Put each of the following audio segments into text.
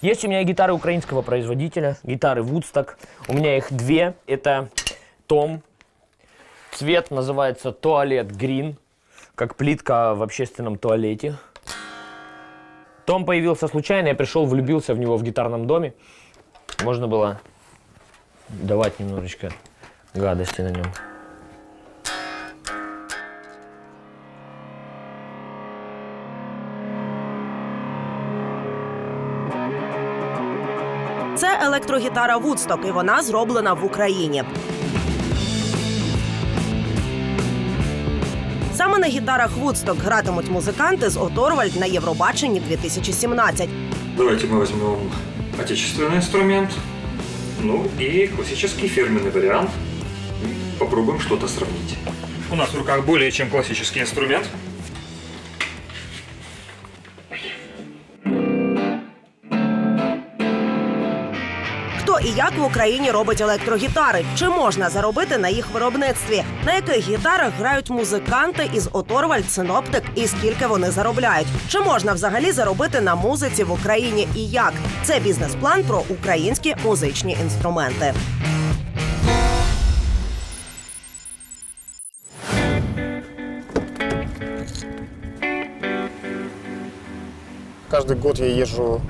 Есть у меня гитары украинского производителя, гитары Woodstock. У меня их две. Это Том. Цвет называется Туалет Грин, как плитка в общественном туалете. Том появился случайно, я пришел, влюбился в него в гитарном доме. Можно было давать немножечко гадости на нем. Це електрогітара Woodstock, і вона зроблена в Україні. Саме на гітарах Woodstock гратимуть музиканти з Оторвальд на Євробаченні 2017. Давайте мы возьмем отечественный инструмент, ну и классический фирменный вариант. И попробуем что-то сравнить. У нас в руках более чем классический инструмент. І як в Україні робить електрогітари? Чи можна заробити на їх виробництві? На яких гітарах грають музиканти із Оторвальд Синоптик і скільки вони заробляють? Чи можна взагалі заробити на музиці в Україні і як? Це бізнес-план про українські музичні інструменти. Каждый год я езжу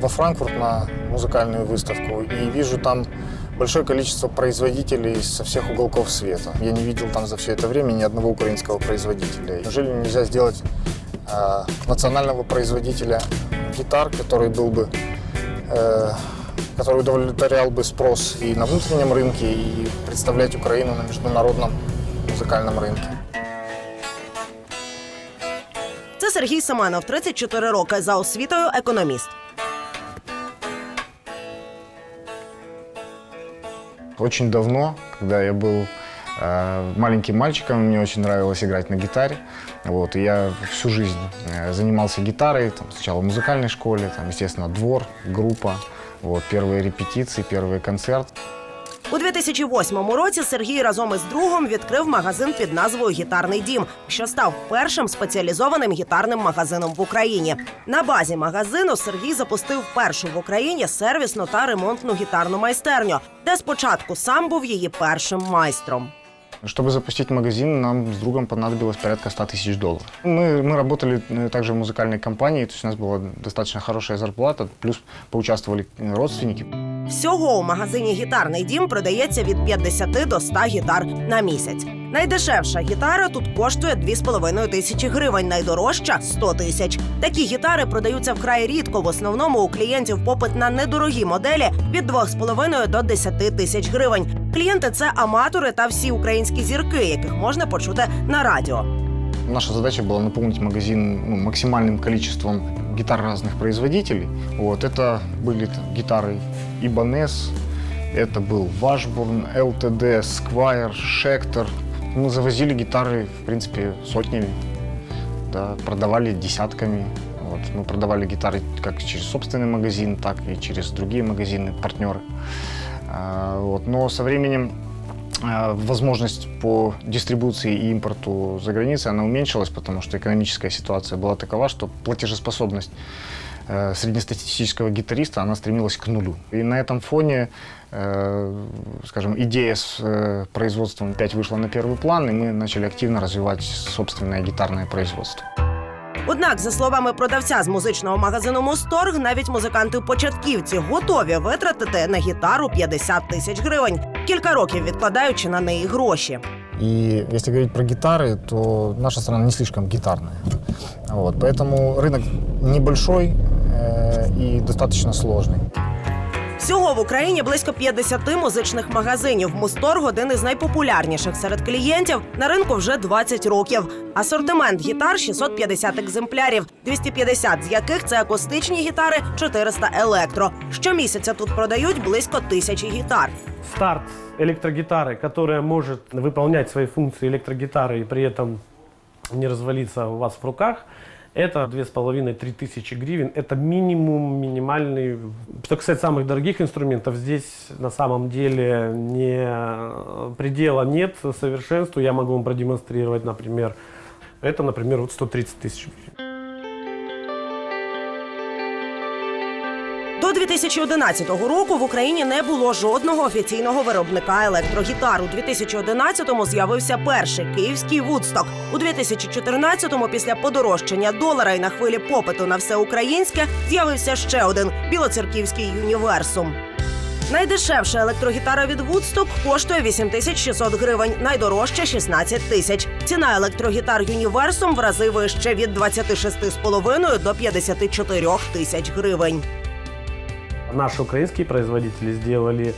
во Франкфурт на музыкальную выставку и вижу там большое количество производителей со всех уголков света. Я не видел там за все это время ни одного украинского производителя. Неужели нельзя сделать э, национального производителя гитар, который был бы э, который удовлетворял бы спрос и на внутреннем рынке, и представлять Украину на международном музыкальном рынке. Це Сергій Семенов, 34 роки, за освітою економіст. Очень давно, когда я был э, маленьким мальчиком, мне очень нравилось играть на гитаре. Вот, и я всю жизнь э, занимался гитарой, там, сначала в музыкальной школе, там, естественно, двор, группа, вот, первые репетиции, первый концерт. У 2008 році Сергій разом із другом відкрив магазин під назвою Гітарний дім, що став першим спеціалізованим гітарним магазином в Україні. На базі магазину Сергій запустив першу в Україні сервісну та ремонтну гітарну майстерню, де спочатку сам був її першим майстром. Чтобы запустить магазин, нам с другом понадобилось порядка 100 тысяч долларов. Мы, мы работали э, также в музыкальной компании, то есть у нас была достаточно хорошая зарплата, плюс поучаствовали э, родственники. Всього у магазині Гітарний дім продається від 50 до 100 гітар на місяць. Найдешевша гітара тут коштує 2,5 тисячі гривень, найдорожча 100 тисяч. Такі гітари продаються вкрай рідко. В основному у клієнтів попит на недорогі моделі від 2,5 до 10 тисяч гривень. Клієнти це аматори та всі українські зірки, яких можна почути на радіо. Наша задача была наполнить магазин ну, максимальным количеством гитар разных производителей. Вот, это были гитары Ibanez, это был Washburn, LTD, Squire, Schecter. Мы завозили гитары, в принципе, сотнями, да, продавали десятками. Вот. Мы продавали гитары как через собственный магазин, так и через другие магазины, партнеры. А, вот. Но со временем возможность по дистрибуции и импорту за границей, она уменьшилась, потому что экономическая ситуация была такова, что платежеспособность э, среднестатистического гитариста, она стремилась к нулю. И на этом фоне, э, скажем, идея с э, производством опять вышла на первый план, и мы начали активно развивать собственное гитарное производство. Однак, за словами продавця з музичного магазину Мусторг, навіть музиканти-початківці готові витратити на гітару 50 тисяч гривень, кілька років відкладаючи на неї гроші. И если говорить про гитары, то наша страна не слишком гитарная. Вот, поэтому рынок небольшой э, и достаточно сложный. Всього в Україні близько 50 музичних магазинів. Мусторг один із найпопулярніших серед клієнтів. На ринку вже 20 років. Асортимент гітар 650 екземплярів, 250 з яких це акустичні гітари, 400 електро. Щомісяця тут продають близько тисячі гітар. старт электрогитары, которая может выполнять свои функции электрогитары и при этом не развалиться у вас в руках, это 2,5-3 тысячи гривен. Это минимум минимальный. Что касается самых дорогих инструментов, здесь на самом деле не предела нет совершенству. Я могу вам продемонстрировать, например, это, например, вот 130 тысяч гривен. 2011 року в Україні не було жодного офіційного виробника електрогітар. У 2011-му з'явився перший київський Вудсток. У 2014-му після подорожчання долара і на хвилі попиту на все українське з'явився ще один білоцерківський юніверсум. Найдешевша електрогітара від Woodstock коштує 8600 гривень, найдорожча 16 тисяч. Ціна електрогітар Universum в рази вище від 26,5 до 54 тисяч гривень. Наши украинские производители сделали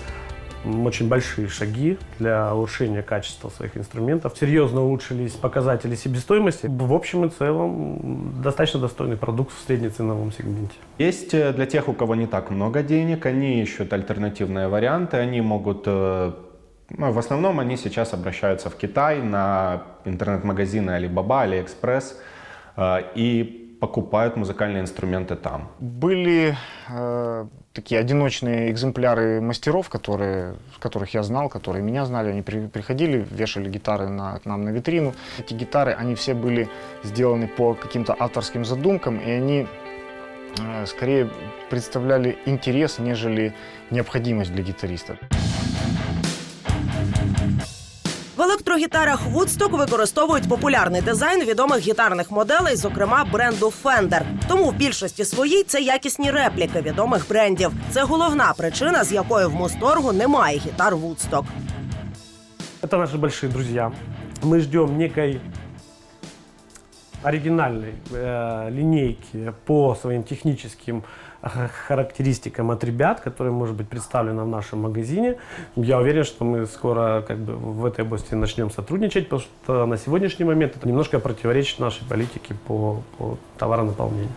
очень большие шаги для улучшения качества своих инструментов. Серьезно улучшились показатели себестоимости. В общем и целом достаточно достойный продукт в среднеценовом сегменте. Есть э, для тех, у кого не так много денег, они ищут альтернативные варианты, они могут, э, ну, в основном они сейчас обращаются в Китай на интернет-магазины Alibaba, AliExpress э, и покупают музыкальные инструменты там. Были э, такие одиночные экземпляры мастеров, которые, которых я знал, которые меня знали. Они при- приходили, вешали гитары на, к нам на витрину. Эти гитары, они все были сделаны по каким-то авторским задумкам, и они э, скорее представляли интерес, нежели необходимость для гитариста. В електрогітарах Woodstock використовують популярний дизайн відомих гітарних моделей, зокрема бренду Fender. Тому в більшості своїй це якісні репліки відомих брендів. Це головна причина, з якої в Мусторгу немає гітар Woodstock. Это наши большие друзья. Мы ждем некой оригинальной э, линейки по своим техническим э, характеристикам от ребят, которые может быть представлена в нашем магазине. Я уверен, что мы скоро как бы в этой области начнем сотрудничать, потому что на сегодняшний момент это немножко противоречит нашей политике по, по товаронаполнению.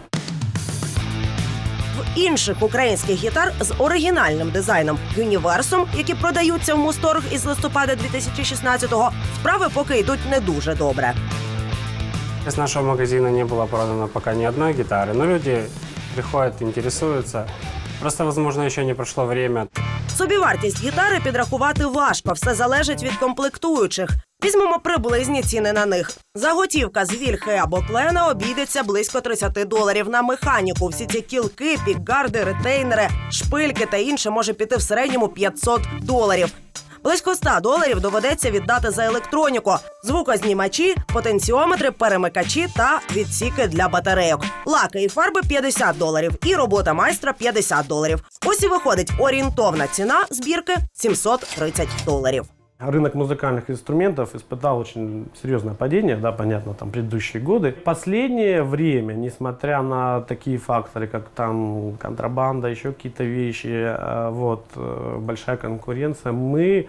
В інших українських гітар з оригінальним дизайном Universum, які продаються в Мусторг із листопада 2016-го, справи поки йдуть не дуже добре. Из нашего магазина не было продано пока ни одной гитары, но люди приходят, интересуются. Просто, возможно, еще не прошло время. Собівартість гітари підрахувати важко, все залежить від комплектуючих. Візьмемо приблизні ціни на них. Заготівка з вільхи або клена обійдеться близько 30 доларів на механіку. Всі ці кілки, пікгарди, ретейнери, шпильки та інше може піти в середньому 500 доларів. Близько 100 доларів доведеться віддати за електроніку, звукознімачі, потенціометри, перемикачі та відсіки для батарейок. Лаки і фарби 50 доларів, і робота майстра 50 доларів. Ось і виходить орієнтовна ціна збірки 730 доларів. Рынок музыкальных инструментов испытал очень серьезное падение, да, понятно, там предыдущие годы. Последнее время, несмотря на такие факторы, как там контрабанда, еще какие-то вещи, э, вот, э, большая конкуренция, мы,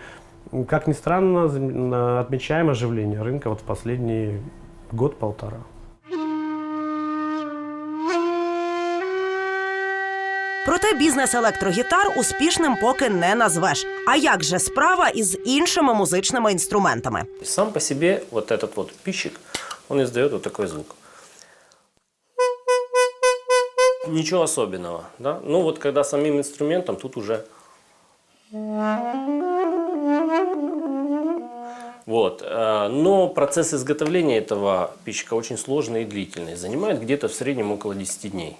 м, как ни странно, зам- на- отмечаем оживление рынка вот в последний год-полтора. Проте бізнес електрогітар успішним поки не назвеш. А як же справа із іншими музичними інструментами? Сам по себе вот этот вот пищик, он издает вот такой звук. Ничего особенного, да? Ну вот когда самим инструментом тут уже... Вот. э, Но процесс изготовления этого пищика очень сложный и длительный. Занимает где-то в среднем около 10 дней.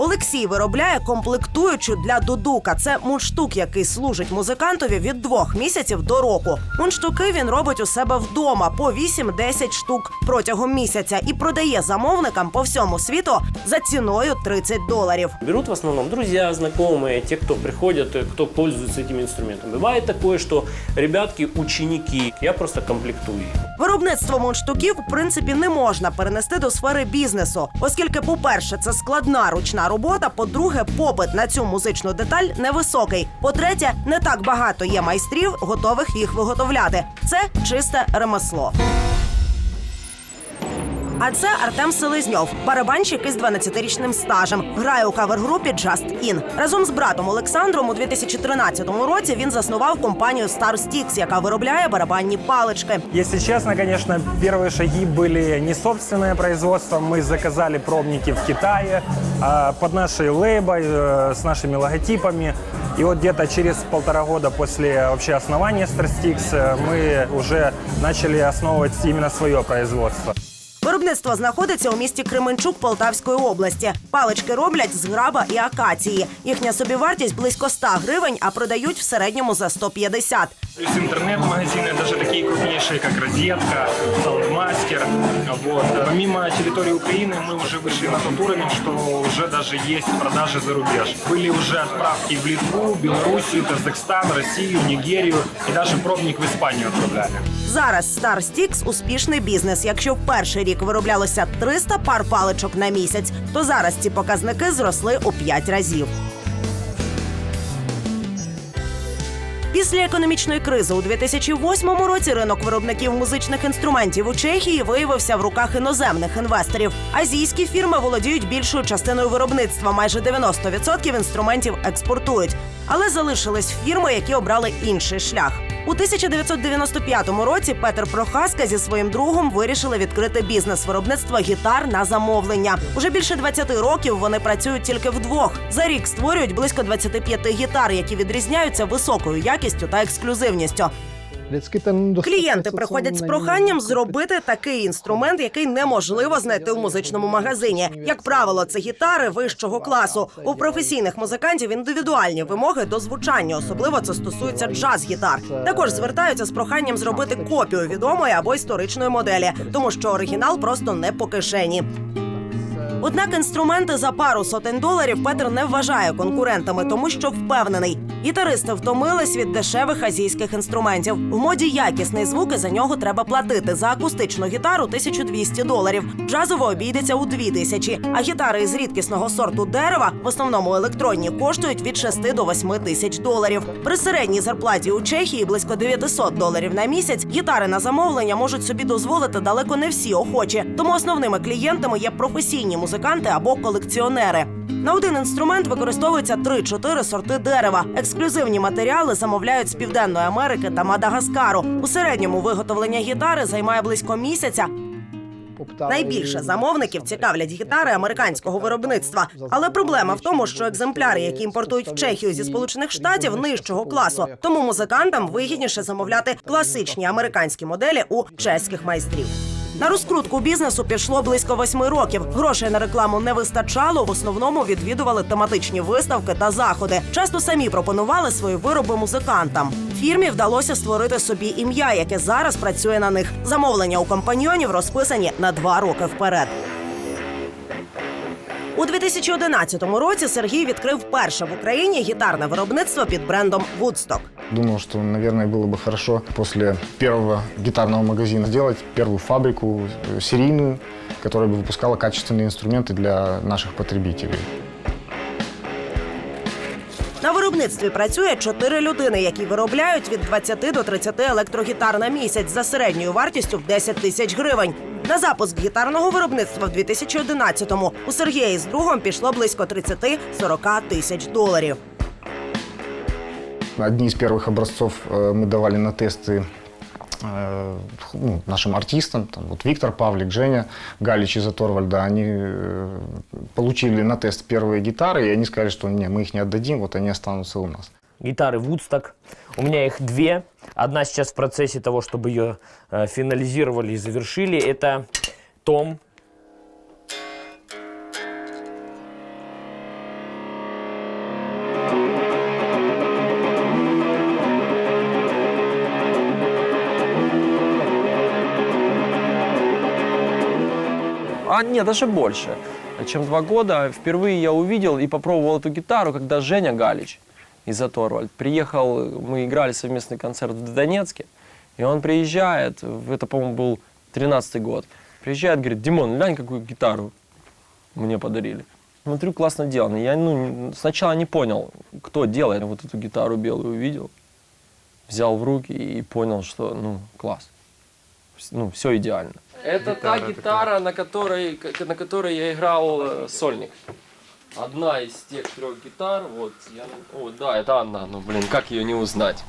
Олексій виробляє комплектуючу для дудука. Це мундштук, який служить музикантові від двох місяців до року. Мундштуки він робить у себе вдома по 8-10 штук протягом місяця і продає замовникам по всьому світу за ціною 30 доларів. Берут в основном друзья, знакомые, те, кто приходят, э, кто пользуется этим инструментом. Бывает такое, что ребятки ученики, я просто комплектую их. Виробництво мундштуків, в принципі, не можна перенести до сфери бізнесу, оскільки, по-перше, це складна ручна робота. По-друге, попит на цю музичну деталь невисокий. По-третє, не так багато є майстрів, готових їх виготовляти. Це чисте ремесло. А це Артем Селезньов, барабанщик із 12-річним стажем. Грає у кавер-групі Just In. Разом з братом Олександром у 2013 році він заснував компанію Star Sticks, яка виробляє барабанні палички. Если честно, конечно, первые шаги были не собственное производство. Мы заказали пробники в Китае а, под нашей лейбой, э, с нашими логотипами. И вот где-то через полтора года после вообще основания Starstix э, мы уже начали основывать именно свое производство. Виробництво Виробництво знаходиться у місті Кременчук Полтавської області. Палички роблять з граба і акації. Їхня собівартість близько 100 гривень, а продають в середньому за 150. Плюс интернет-магазины, даже такие крупнейшие, как «Розетка», «Саундмастер». Вот. Помимо территории Украины, мы уже вышли на тот уровень, что уже даже есть продажи за рубеж. Были уже отправки в Литву, Белоруссию, Казахстан, Россию, Нигерию и даже пробник в Испанию отправляли. Зараз Star Sticks – успішний бізнес. Якщо в перший рік вироблялося 300 пар паличок на місяць, то зараз ці показники зросли у 5 разів. Після економічної кризи у 2008 році ринок виробників музичних інструментів у Чехії виявився в руках іноземних інвесторів. Азійські фірми володіють більшою частиною виробництва. Майже 90% інструментів експортують. Але залишились фірми, які обрали інший шлях. У 1995 році Петер Прохаска зі своїм другом вирішили відкрити бізнес виробництва гітар на замовлення. Уже більше 20 років вони працюють тільки вдвох. За рік створюють близько 25 гітар, які відрізняються високою якістю та ексклюзивністю. Клієнти приходять з проханням зробити такий інструмент, який неможливо знайти в музичному магазині. Як правило, це гітари вищого класу. У професійних музикантів індивідуальні вимоги до звучання, особливо це стосується джаз-гітар. Також звертаються з проханням зробити копію відомої або історичної моделі, тому що оригінал просто не по кишені. Однак інструменти за пару сотень доларів Петр не вважає конкурентами, тому що впевнений, гітаристи втомились від дешевих азійських інструментів. В моді якісний звук і за нього треба платити. За акустичну гітару 1200 доларів. Джазово обійдеться у 2000, а гітари із рідкісного сорту дерева, в основному електронні, коштують від 6 до 8 тисяч доларів. При середній зарплаті у Чехії близько 900 доларів на місяць. Гітари на замовлення можуть собі дозволити далеко не всі охочі. Тому основними клієнтами є професійні музиканти або колекціонери. На один інструмент використовується 3-4 сорти дерева. Ексклюзивні матеріали замовляють з Південної Америки та Мадагаскару. У середньому виготовлення гітари займає близько місяця. Найбільше замовників цікавлять гітари американського виробництва. Але проблема в тому, що екземпляри, які імпортують в Чехію зі сполучених штатів, нижчого класу. Тому музикантам вигідніше замовляти класичні американські моделі у чеських майстрів. На розкрутку бізнесу пішло близько восьми років. Грошей на рекламу не вистачало. В основному відвідували тематичні виставки та заходи. Часто самі пропонували свої вироби музикантам. Фірмі вдалося створити собі ім'я, яке зараз працює на них. Замовлення у компаньйонів розписані на два роки вперед. У 2011 році Сергій відкрив перше в Україні гітарне виробництво під брендом Woodstock. Думал, что, наверное, было бы хорошо после первого гитарного магазина сделать первую фабрику э, серийную, которая бы выпускала качественные инструменты для наших потребителей. На виробництві працює чотири людини, які виробляють від 20 до 30 електрогітар на місяць за середньою вартістю в 10 тисяч гривень. На запуск гітарного виробництва в 2011-му у Сергія із другом пішло близько 30-40 тисяч доларів. Одни из первых образцов э, мы давали на тесты э, ну, нашим артистам, там, вот Виктор Павлик, Женя Галич из Оторвальда, они э, получили на тест первые гитары, и они сказали, что не, мы их не отдадим, вот они останутся у нас. Гитары Woodstock. У меня их две. Одна сейчас в процессе того, чтобы ее финализировали и завершили. Это Том. Нет, даже больше, чем два года. Впервые я увидел и попробовал эту гитару, когда Женя Галич из Оторвальд приехал, мы играли совместный концерт в Донецке, и он приезжает, это, по-моему, был 13 год, приезжает, говорит, Димон, глянь, какую гитару мне подарили. Смотрю, классно сделано. Я ну, сначала не понял, кто делает. Вот эту гитару белую увидел, взял в руки и понял, что, ну, класс. Ну, все идеально. Это та гитара, на которой, на которой я играл э, сольник. Одна из тех трех гитар, вот, я, о, да, это она, ну, блин, как ее не узнать?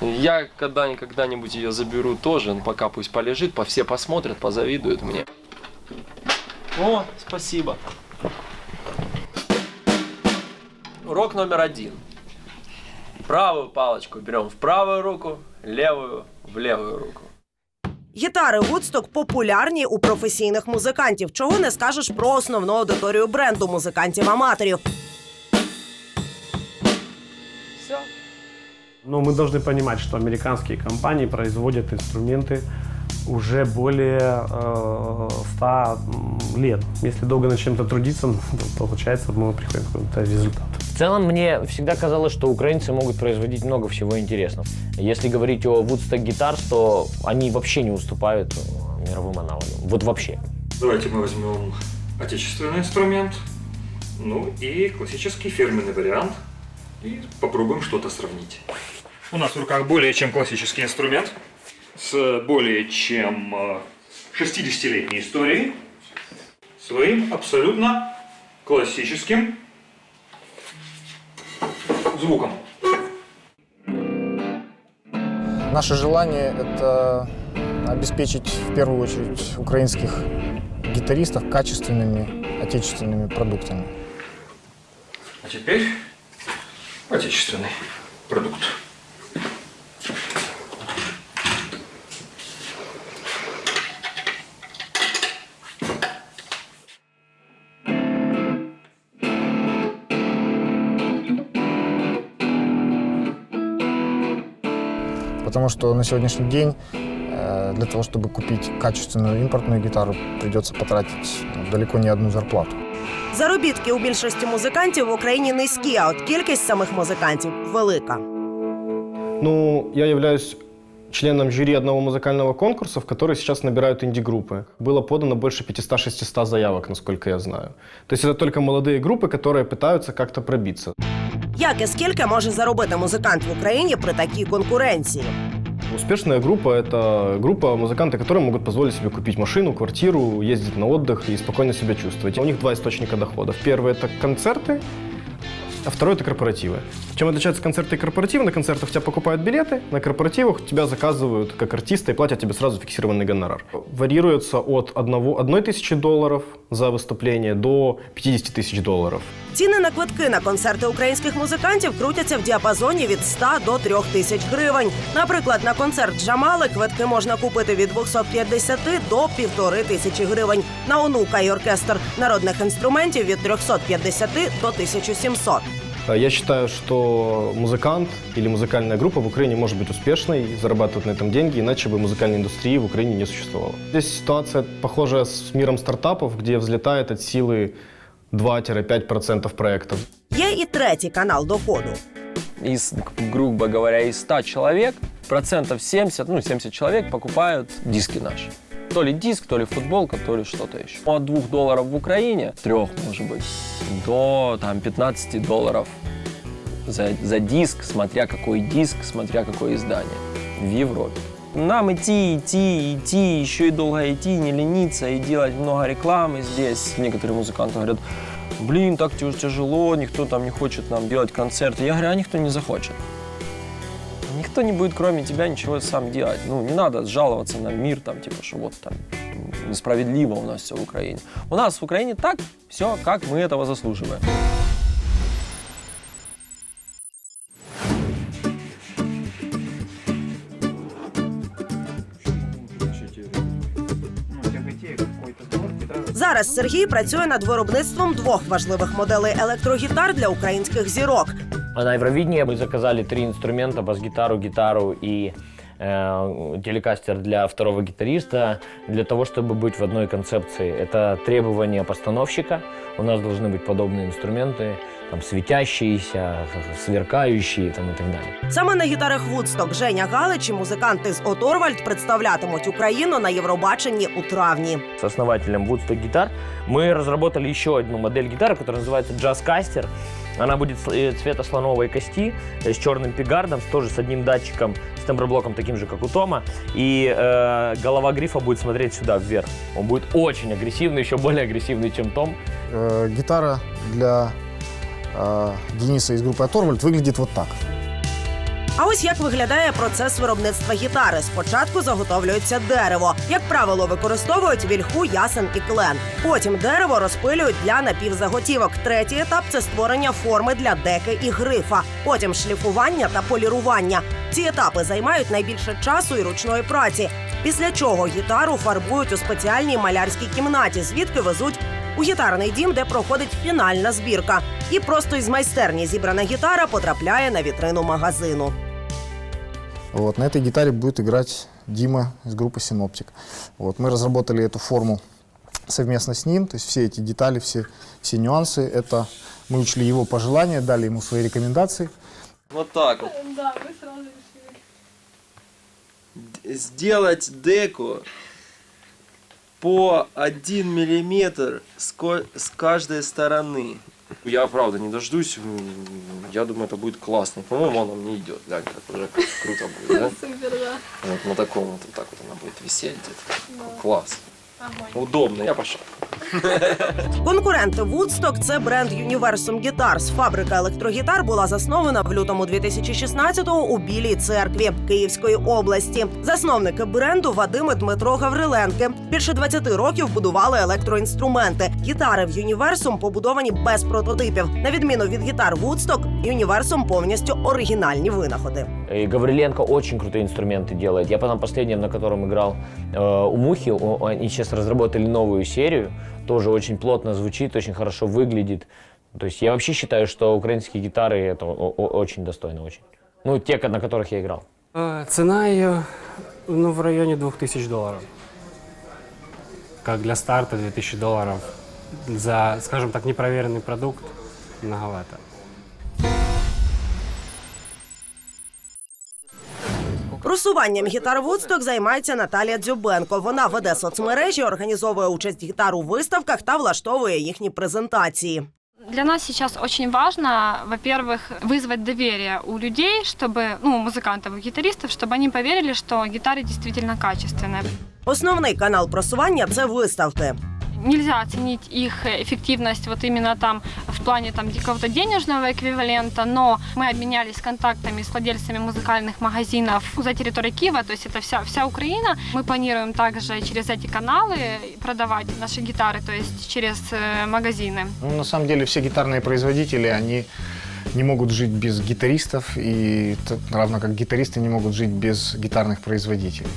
Я когда когда-нибудь ее заберу тоже, ну, пока пусть полежит, по все посмотрят, позавидуют мне. О, спасибо. Урок номер один. Правую палочку берем в правую руку, левую в левую руку. Гітари Woodstock популярні у професійних музикантів. Чого не скажеш про основну аудиторію бренду музикантів-аматорів. Все. Но мы должны понимать, что американские компании производят инструменты уже более э, 100 м, лет. Если долго над чем-то трудиться, то получается, мы приходим к какому-то результату. В целом, мне всегда казалось, что украинцы могут производить много всего интересного. Если говорить о Woodstock Guitars, то они вообще не уступают э, мировым аналогам. Вот вообще. Давайте мы возьмем отечественный инструмент, ну и классический фирменный вариант, и попробуем что-то сравнить. У нас в руках более чем классический инструмент с более чем э, 60-летней историей, своим абсолютно классическим звуком. Наше желание – это обеспечить в первую очередь украинских гитаристов качественными отечественными продуктами. А теперь отечественный продукт. Потому что на сегодняшний день э, для того, чтобы купить качественную импортную гитару, придется потратить ну, далеко не одну зарплату. Заробітки у більшості музикантів в Україні низькі, а от кількість самих музикантів велика. Ну, я являюсь членом жюри одного музыкального конкурса, в который сейчас набирают инди-группы. Было подано больше 500-600 заявок, насколько я знаю. То есть это только молодые группы, которые пытаются как-то пробиться. Як і скільки може заробити музикант в Україні при такій конкуренції? Успешная группа – это группа музыканты, которые могут позволить себе купить машину, квартиру, ездить на отдых и спокойно себя чувствовать. У них два источника доходов. Первый – это концерты, а второй – это корпоративы. Чем отличаются концерты и корпоративы? На концертах тебя покупают билеты, на корпоративах тебя заказывают как артиста и платят тебе сразу фиксированный гонорар. Варьируется от одного, одной тысячи долларов за выступление до 50 тысяч долларов. Ціни на квитки на концерти українських музикантів крутяться в діапазоні від 100 до 3 тисяч гривень. Наприклад, на концерт Джамали квитки можна купити від 250 до півтори тисячі гривень. На онука і оркестр народних інструментів від 350 до 1700. А Я считаю, что музыкант или музыкальная группа в Украине может быть успешной, зарабатывать на этом деньги, иначе бы музыкальной индустрии в Украине не существовало. Здесь ситуация похожая с миром стартапов, где взлетает от силы 2-5% проектов. Є і третій канал доходу. Из, грубо говоря, из 100 человек, процентов 70, ну, 70 человек покупают диски наши. То ли диск, то ли футболка, то ли что-то еще. От 2 долларов в Украине, 3, может быть, до там, 15 долларов за, за диск, смотря какой диск, смотря какое издание в Европе. Нам идти, идти, идти, еще и долго идти, не лениться и делать много рекламы здесь. Некоторые музыканты говорят, блин, так тяж- тяжело, никто там не хочет нам делать концерты. Я говорю, а никто не захочет. Никто не будет, кроме тебя, ничего сам делать. Ну, не надо жаловаться на мир, там, типа, что вот там несправедливо у нас все в Украине. У нас в Украине так, все, как мы этого заслуживаем. Зараз Сергій працює над виробництвом двох важливих моделей електрогітар для українських зірок. А на Евровидении мы заказали три инструмента, бас-гитару, гитару и э, телекастер для второго гитариста, для того, чтобы быть в одной концепции. Это требование постановщика. У нас должны быть подобные инструменты, там, светящиеся, сверкающие там, и так далее. Саме на гітарах Woodstock Женя Галич і музиканти з Оторвальд представлятимуть Україну на Євробаченні у травні. С основателем Woodstock Guitar мы разработали еще одну модель гитары, которая называется Jazz Caster. Она будет с- э, цвета слоновой кости, э, с черным пигардом, с- тоже с одним датчиком, с темброблоком таким же, как у Тома. И э, голова грифа будет смотреть сюда, вверх. Он будет очень агрессивный, еще более агрессивный, чем Том. Э, гитара для э, Дениса из группы Оторвальд выглядит вот так. А ось як виглядає процес виробництва гітари. Спочатку заготовлюється дерево. Як правило, використовують вільху, ясен і клен. Потім дерево розпилюють для напівзаготівок. Третій етап це створення форми для деки і грифа. Потім шліфування та полірування. Ці етапи займають найбільше часу і ручної праці. Після чого гітару фарбують у спеціальній малярській кімнаті, звідки везуть у гітарний дім, де проходить фінальна збірка. І просто із майстерні зібрана гітара потрапляє на вітрину магазину. Вот, на этой гитаре будет играть Дима из группы Синоптик. Вот, мы разработали эту форму совместно с ним, то есть все эти детали, все, все нюансы, это мы учли его пожелания, дали ему свои рекомендации. Вот так вот. Да, мы сразу решили. Д- Сделать деку по 1 миллиметр с, каждой стороны. Я правда не дождусь. Я думаю, это будет классно. По-моему, она мне идет. Глянь, как уже круто будет, да? Супер, да. Вот на таком вот, вот так вот она будет висеть где-то. Класс. Огонь. Удобно. Я пошел. Конкуренти Woodstock – це бренд Universum Guitars. Фабрика електрогітар була заснована в лютому 2016-го у Білій церкві Київської області. Засновники бренду Вадим і Дмитро Гавриленки. Більше 20 років будували електроінструменти. Гітари в Universum побудовані без прототипів. На відміну від гітар Woodstock, Universum повністю оригінальні винаходи. И Гавриленко очень крутые инструменты делает. Я потом последним, на котором играл э, у Мухи, о- они сейчас разработали новую серию. Тоже очень плотно звучит, очень хорошо выглядит. То есть я вообще считаю, что украинские гитары это очень достойно, очень. Ну, те, на которых я играл. Э, Цена ее ну, в районе 2000 долларов. Как для старта 2000 долларов за, скажем так, непроверенный продукт многовато. Просуванням гітар Woodstock займається Наталія Дзюбенко. Вона веде соцмережі, організовує участь гітар у виставках та влаштовує їхні презентації. Для нас сейчас очень важно, во-первых, вызвать доверие у людей, чтобы, ну, музыкантов и гитаристов, чтобы они поверили, что гитары действительно качественные. Основний канал просування це виставки. Нельзя оценить их эффективность вот именно там в плане там какого-то денежного эквивалента, но мы обменялись контактами с владельцами музыкальных магазинов за территорией Киева, то есть это вся, вся Украина. Мы планируем также через эти каналы продавать наши гитары, то есть через э, магазины. Ну, на самом деле все гитарные производители, они не могут жить без гитаристов, и равно как гитаристы не могут жить без гитарных производителей.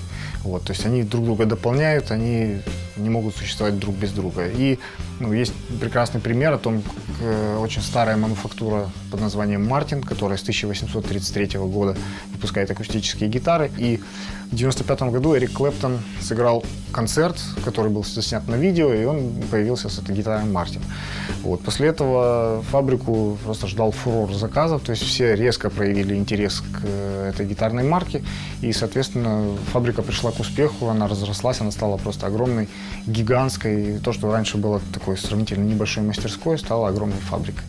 Вот, то есть они друг друга дополняют, они не могут существовать друг без друга. И ну, есть прекрасный пример о том, как э, очень старая мануфактура под названием Мартин, которая с 1833 года выпускает акустические гитары. И в 1995 году Эрик Клэптон сыграл концерт, который был заснят на видео, и он появился с этой гитарой Мартин. Вот. После этого фабрику просто ждал фурор заказов, то есть все резко проявили интерес к э, этой гитарной марке, и, соответственно, фабрика пришла к успеху, она разрослась, она стала просто огромной, гигантской. То, что раньше было такой сравнительно небольшой мастерской, стало огромной фабрикой.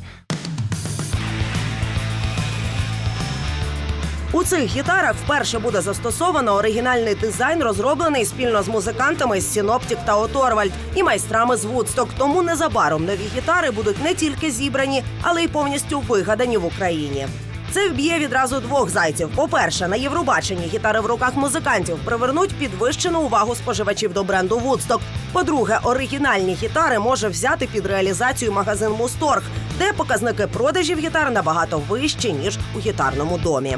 У цих гітарах вперше буде застосовано оригінальний дизайн, розроблений спільно з музикантами з Сіноптік та Оторвальд і майстрами з Вудсток. Тому незабаром нові гітари будуть не тільки зібрані, але й повністю вигадані в Україні. Це вб'є відразу двох зайців. По-перше, на Євробаченні гітари в руках музикантів привернуть підвищену увагу споживачів до бренду Вудсток. По-друге, оригінальні гітари може взяти під реалізацію магазин Мусторг, де показники продажів гітар набагато вищі ніж у гітарному домі.